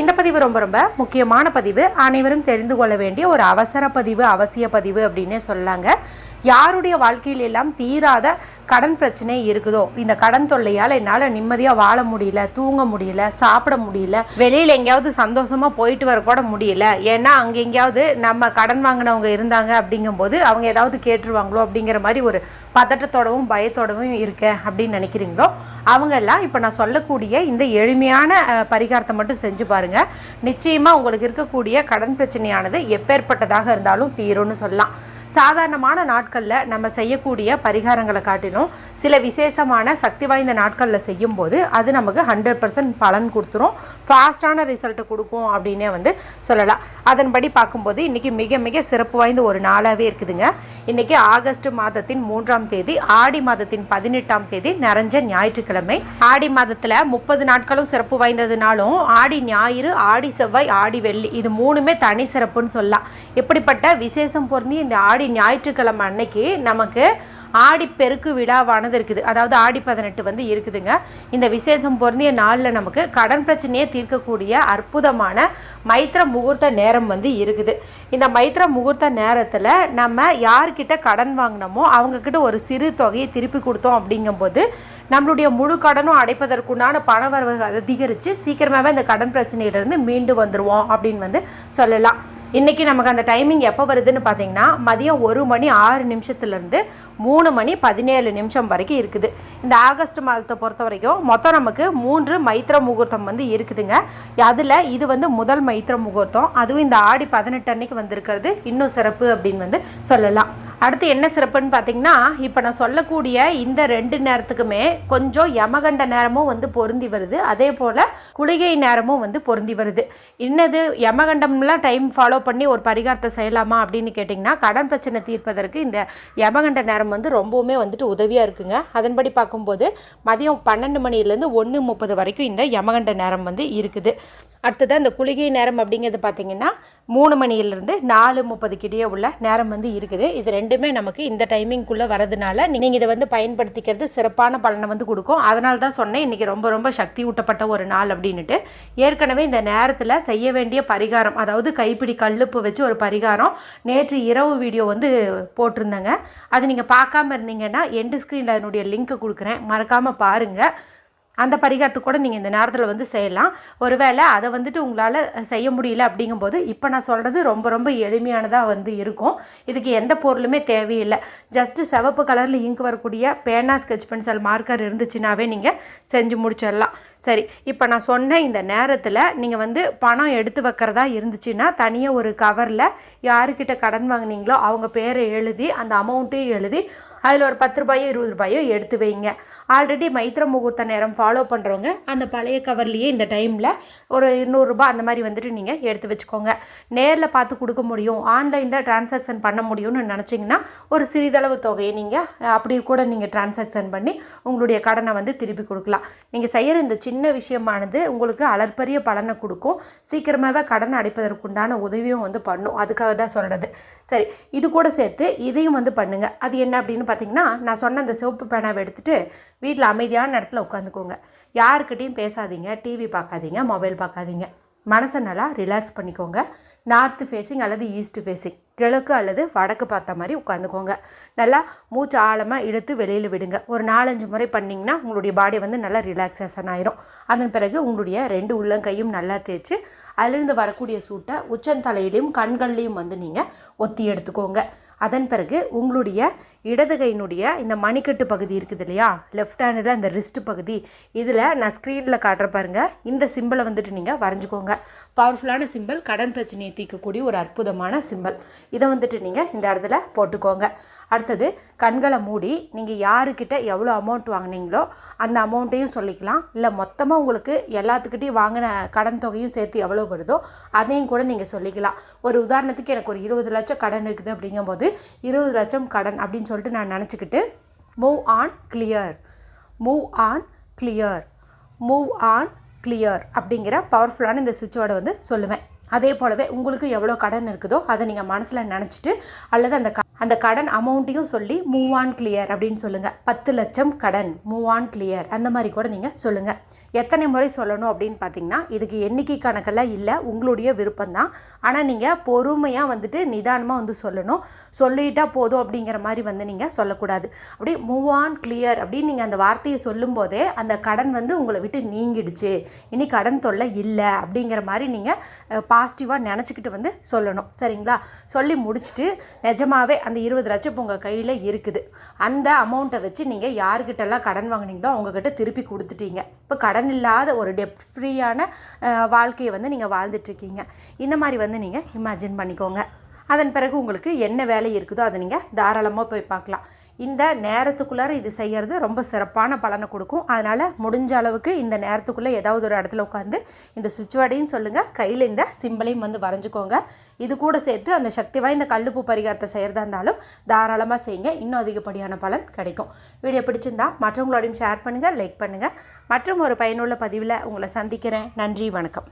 இந்த பதிவு ரொம்ப ரொம்ப முக்கியமான பதிவு. அனைவரும் தெரிந்து கொள்ள வேண்டிய ஒரு அவசர பதிவு அவசிய பதிவு அப்படின்னே சொல்லாங்க. யாருடைய வாழ்க்கையில் எல்லாம் தீராத கடன் பிரச்சனை இருக்குதோ இந்த கடன் தொல்லையால் என்னால் நிம்மதியாக வாழ முடியல தூங்க முடியல சாப்பிட முடியல வெளியில் எங்கேயாவது சந்தோஷமாக போயிட்டு வர கூட முடியல. ஏன்னா அங்கே எங்கேயாவது நம்ம கடன் வாங்கினவங்க இருந்தாங்க அப்படிங்கும்போது அவங்க ஏதாவது கேட்டுருவாங்களோ அப்படிங்கிற மாதிரி ஒரு பதட்டத்தோடவும் பயத்தோடவும் இருக்கேன் அப்படின்னு நினைக்கிறீங்களோ அவங்க எல்லாம் இப்போ நான் சொல்லக்கூடிய இந்த எளிமையான பரிகாரத்தை மட்டும் செஞ்சு பாருங்க. நிச்சயமாக உங்களுக்கு இருக்கக்கூடிய கடன் பிரச்சனையானது எப்பேற்பட்டதாக இருந்தாலும் தீரும்னு சொல்லலாம். சாதாரணமான நாட்களில் நம்ம செய்யக்கூடிய பரிகாரங்களை காட்டிலும் சில விசேஷமான சக்தி வாய்ந்த நாட்களில் செய்யும்போது அது நமக்கு ஹண்ட்ரட் பர்சன்ட் பலன் கொடுத்துரும். ஃபாஸ்ட்டான ரிசல்ட்டை கொடுக்கும் அப்படின்னே வந்து சொல்லலாம். அதன்படி பார்க்கும்போது இன்றைக்கி மிக மிக சிறப்பு வாய்ந்த ஒரு நாளாகவே இருக்குதுங்க. இன்றைக்கி ஆகஸ்ட் மாதத்தின் மூன்றாம் தேதி ஆடி மாதத்தின் பதினெட்டாம் தேதி நிறைஞ்ச ஞாயிற்றுக்கிழமை. ஆடி மாதத்தில் முப்பது நாட்களும் சிறப்பு வாய்ந்ததுனாலும் ஆடி ஞாயிறு ஆடி செவ்வாய் ஆடி வெள்ளி இது மூணுமே தனி சிறப்புன்னு சொல்லலாம். இப்படிப்பட்ட விசேஷம் பொருந்தி இந்த ஆடி ஞாயிற்றுக்கிழமை அன்னைக்கு நமக்கு ஆடி பெருக்கு விழாவானது இருக்குது. அதாவது ஆடி பதினெட்டு வந்து இருக்குதுங்க. இந்த விசேஷம் பொருந்திய நாளில் நமக்கு கடன் பிரச்சனையை தீர்க்கக்கூடிய அற்புதமான மைத்திர முகூர்த்த நேரம் வந்து இருக்குது. இந்த மைத்திர முகூர்த்த நேரத்தில் நம்ம யார்கிட்ட கடன் வாங்கினோமோ அவங்கக்கிட்ட ஒரு சிறு தொகையை திருப்பி கொடுத்தோம் அப்படிங்கும்போது நம்மளுடைய முழு கடனும் அடைப்பதற்குண்டான பண வரவு அதிகரித்து சீக்கிரமாகவே இந்த கடன் பிரச்சனையிலேருந்து மீண்டு வந்துடுவோம் அப்படின்னு வந்து சொல்லலாம். இன்றைக்கி நமக்கு அந்த டைமிங் எப்போ வருதுன்னு பார்த்தீங்கன்னா மதியம் ஒரு மணி ஆறு நிமிஷத்துலேருந்து மூணு மணி பதினேழு நிமிஷம் வரைக்கும் இருக்குது. இந்த ஆகஸ்ட் மாதத்தை பொறுத்த வரைக்கும் மொத்தம் நமக்கு மூன்று மைத்திர முகூர்த்தம் வந்து இருக்குதுங்க. அதில் இது வந்து முதல் மைத்திர முகூர்த்தம். அதுவும் இந்த ஆடி பதினெட்டு அன்னைக்கு வந்திருக்கிறது. இன்னும் சிறப்பு அப்படின்னு வந்து சொல்லலாம். அடுத்து என்ன சிறப்புன்னு பார்த்தீங்கன்னா இப்போ நான் சொல்லக்கூடிய இந்த ரெண்டு நேரத்துக்குமே கொஞ்சம் யமகண்ட நேரமும் வந்து பொருந்தி வருது. அதே போல் குளிகை நேரமும் வந்து பொருந்தி வருது. என்னது யமகண்டம்லாம் டைம் ஃபாலோ பண்ணி ஒரு பரிகாரத்தை செய்யலாமா அப்படின்னு கேட்டிங்கன்னா கடன் பிரச்சனை தீர்ப்பதற்கு இந்த யமகண்ட நேரம் வந்து ரொம்பவுமே வந்துட்டு உதவியாக இருக்குங்க. அதன்படி பார்க்கும்போது மதியம் பன்னெண்டு மணிலேருந்து ஒன்று முப்பது வரைக்கும் இந்த யமகண்ட நேரம் வந்து இருக்குது. அடுத்தது அந்த குளிகை நேரம் அப்படிங்கிறது பார்த்தீங்கன்னா மூணு மணியிலிருந்து நாலு முப்பதுக்கிட்டே உள்ள நேரம் வந்து இருக்குது. இது ரெண்டுமே நமக்கு இந்த டைமிங்குள்ளே வரதுனால நீங்கள் இதை வந்து பயன்படுத்திக்கிறது சிறப்பான பலனை வந்து கொடுக்கும். அதனால தான் சொன்னேன் இன்றைக்கி ரொம்ப ரொம்ப சக்தி ஊட்டப்பட்ட ஒரு நாள் அப்படின்னுட்டு. ஏற்கனவே இந்த நேரத்தில் செய்ய வேண்டிய பரிகாரம் அதாவது கைப்பிடி கல்லுப்பு வச்சு ஒரு பரிகாரம் நேற்று இரவு வீடியோ வந்து போட்டிருந்தேங்க. அது நீங்கள் பார்க்காம இருந்தீங்கன்னா எண்டு ஸ்க்ரீனில் அதனுடைய லிங்க் கொடுக்குறேன். மறக்காமல் பாருங்கள் அந்த பரிகாரத்து கூட நீங்கள் இந்த நேரத்தில் வந்து செய்யலாம். ஒருவேளை அதை வந்துட்டு உங்களால் செய்ய முடியல அப்படிங்கும்போது இப்போ நான் சொல்கிறது ரொம்ப ரொம்ப எளிமையானதாக வந்து இருக்கும். இதுக்கு எந்த பொருளுமே தேவையில்லை. ஜஸ்ட்டு சிவப்பு கலரில் இங்க் வரக்கூடிய பேனா ஸ்கெட்ச் பென்சில் மார்க்கர் இருந்துச்சுனாவே நீங்கள் செஞ்சு முடிச்சிடலாம். சரி இப்போ நான் சொன்ன இந்த நேரத்தில் நீங்கள் வந்து பணம் எடுத்து வைக்கிறதா இருந்துச்சுன்னா தனியாக ஒரு கவரில் யாருக்கிட்ட கடன் வாங்குனீங்களோ அவங்க பேரை எழுதி அந்த அமௌண்ட்டையும் எழுதி அதில் ஒரு பத்து ரூபாயோ இருபது ரூபாயோ எடுத்து வைங்க. ஆல்ரெடி மைத்திர முகூர்த்த நேரம் ஃபாலோ பண்ணுறவங்க அந்த பழைய கவர்லேயே இந்த டைமில் ஒரு இருநூறுபா அந்த மாதிரி வந்துட்டு நீங்கள் எடுத்து வச்சுக்கோங்க. நேரில் பார்த்து கொடுக்க முடியும் ஆன்லைனில் டிரான்சாக்ஷன் பண்ண முடியும்னு நினச்சிங்கன்னா ஒரு சிறிதளவு தொகையை நீங்கள் அப்படி கூட நீங்கள் டிரான்சாக்ஷன் பண்ணி உங்களுடைய கடனை வந்து திருப்பி கொடுக்கலாம். நீங்கள் செய்கிற இந்த சின்ன சின்ன விஷயமானது உங்களுக்கு அளற்பரிய பலனை கொடுக்கும்? சீக்கிரமாகவே கடன் அடைப்பதற்குண்டான உதவியும் வந்து பண்ணும். அதுக்காக தான் சொல்கிறது சரி இது கூட சேர்த்து இதையும் வந்து பண்ணுங்கள் அது என்ன அப்படின்னு பார்த்தீங்கன்னா நான் சொன்ன அந்த சிவப்பு பேனாவை எடுத்துகிட்டு வீட்டில் அமைதியான இடத்துல உட்காந்துக்கோங்க. யாருக்கிட்டையும் பேசாதீங்க. டிவி பார்க்காதீங்க. மொபைல் பார்க்காதீங்க. மனசை நல்லா ரிலாக்ஸ் பண்ணிக்கோங்க. நார்த்து ஃபேஸிங் அல்லது ஈஸ்ட் ஃபேஸிங் கிழக்கு அல்லது வடக்கு பார்த்த மாதிரி உட்காந்துக்கோங்க. நல்லா மூச்சு ஆழமாக இழுத்து வெளியில் விடுங்க. ஒரு நாலஞ்சு முறை பண்ணிங்கன்னா உங்களுடைய பாடி வந்து நல்லா ரிலாக்ஸேஷன் ஆயிரும். அதன் பிறகு உங்களுடைய ரெண்டு உள்ளங்கையும் நல்லா தேய்ச்சி அதிலிருந்து வரக்கூடிய சூட்டை உச்சந்தலையிலையும் கண்கள்லையும் வந்து நீங்கள் ஒத்தி எடுத்துக்கோங்க. அதன் பிறகு உங்களுடைய இடது கையினுடைய இந்த மணிக்கட்டு பகுதி இருக்குது இல்லையா? லெஃப்ட் ஹேண்டில் அந்த ரிஸ்ட் பகுதி. இதில் நான் ஸ்க்ரீனில் காட்டுற பாருங்கள் இந்த சிம்பிளை வந்துட்டு நீங்கள் வரைஞ்சிக்கோங்க. பவர்ஃபுல்லான சிம்பிள் கடன் பிரச்சனையை தீர்க்கக்கூடிய ஒரு அற்புதமான சிம்பிள் இதை வந்துட்டு நீங்கள் இந்த இடத்துல போட்டுக்கோங்க. அடுத்தது கண்களை மூடி நீங்கள் யாருக்கிட்ட எவ்வளோ அமௌண்ட் வாங்குனீங்களோ அந்த அமௌண்ட்டையும் சொல்லிக்கலாம். இல்லை மொத்தமாக உங்களுக்கு எல்லாத்துக்கிட்டையும் வாங்கின கடன் தொகையும் சேர்த்து எவ்வளோ வருதோ அதையும் கூட நீங்கள் சொல்லிக்கலாம். ஒரு உதாரணத்துக்கு எனக்கு ஒரு இருபது லட்சம் கடன் இருக்குது அப்படிங்கும்போது இருபது லட்சம் கடன் அப்படின்னு சொல்லிட்டு நான் நினச்சிக்கிட்டு move on clear move on clear move on clear அப்படிங்கிற பவர்ஃபுல்லான இந்த சுவிட்சோட வந்து சொல்லுவேன். அதே போலவே உங்களுக்கு எவ்வளோ கடன் இருக்குதோ அதை நீங்கள் மனசில் நினச்சிட்டு அல்லது அந்த க- அந்த கடன் அமௌண்ட்டையும் சொல்லி மூவ் ஆன் கிளியர் அப்படின்னு சொல்லுங்கள் பத்து லட்சம் கடன். மூவ் ஆன் கிளியர் அந்த மாதிரி கூட நீங்கள் சொல்லுங்கள் எத்தனை முறை சொல்லணும் அப்படின்னு பார்த்தீங்கன்னா இதுக்கு எண்ணிக்கை கணக்கெல்லாம் இல்லை உங்களுடைய விருப்பம்தான். ஆனால் நீங்கள் பொறுமையாக வந்துட்டு நிதானமாக வந்து சொல்லணும். சொல்லிட்டா போதும் அப்படிங்கிற மாதிரி வந்து நீங்கள் சொல்லக்கூடாது. அப்படியே மூவ் ஆன் கிளியர் அப்படின்னு நீங்கள் அந்த வார்த்தையை சொல்லும்போதே அந்த கடன் வந்து உங்களை விட்டு நீங்கிடுச்சு. இனி கடன் தொல்லை இல்லை அப்படிங்கிற மாதிரி நீங்கள் பாசிட்டிவாக நினச்சிக்கிட்டு வந்து சொல்லணும். சரிங்களா? சொல்லி முடிச்சுட்டு நிஜமாகவே அந்த இருபது லட்சம் உங்கள் கையில் இருக்குது. அந்த அமௌண்ட்டை வச்சு நீங்கள் யாருக்கிட்டெல்லாம் கடன் வாங்குனீங்களோ அவங்கக்கிட்ட திருப்பி கொடுத்துட்டீங்க. இப்போ கடன் இல்லாத ஒரு டெப்ட் ஃப்ரீயான வாழ்க்கையை வந்து நீங்கள் வாழ்ந்துட்டுருக்கீங்க. இந்த மாதிரி வந்து நீங்கள் இமேஜின் பண்ணிக்கோங்க. அதன் பிறகு உங்களுக்கு என்ன வேலை இருக்குதோ அதை நீங்கள் தாராளமாக போய் பார்க்கலாம். இந்த நேரத்துக்குள்ளார இது செய்கிறது ரொம்ப சிறப்பான பலனை கொடுக்கும். அதனால் முடிஞ்ச அளவுக்கு இந்த நேரத்துக்குள்ளே ஏதாவது ஒரு இடத்துல உட்காந்து இந்த சுவிட்ச் சொல்லுங்கள் கையில் இந்த சிம்பிளையும் வந்து வரைஞ்சிக்கோங்க. இது கூட சேர்த்து அந்த சக்தி வாய்ந்த கல்லுப்பு பரிகாரத்தை செய்கிறதா இருந்தாலும் தாராளமாக செய்யுங்க. இன்னும் அதிகப்படியான பலன் கிடைக்கும். வீடியோ பிடிச்சிருந்தா மற்றவங்களோடையும் ஷேர் பண்ணுங்கள் லைக் பண்ணுங்கள் மற்றும் ஒரு பயனுள்ள பதிவில் உங்களை சந்திக்கிறேன். நன்றி வணக்கம்.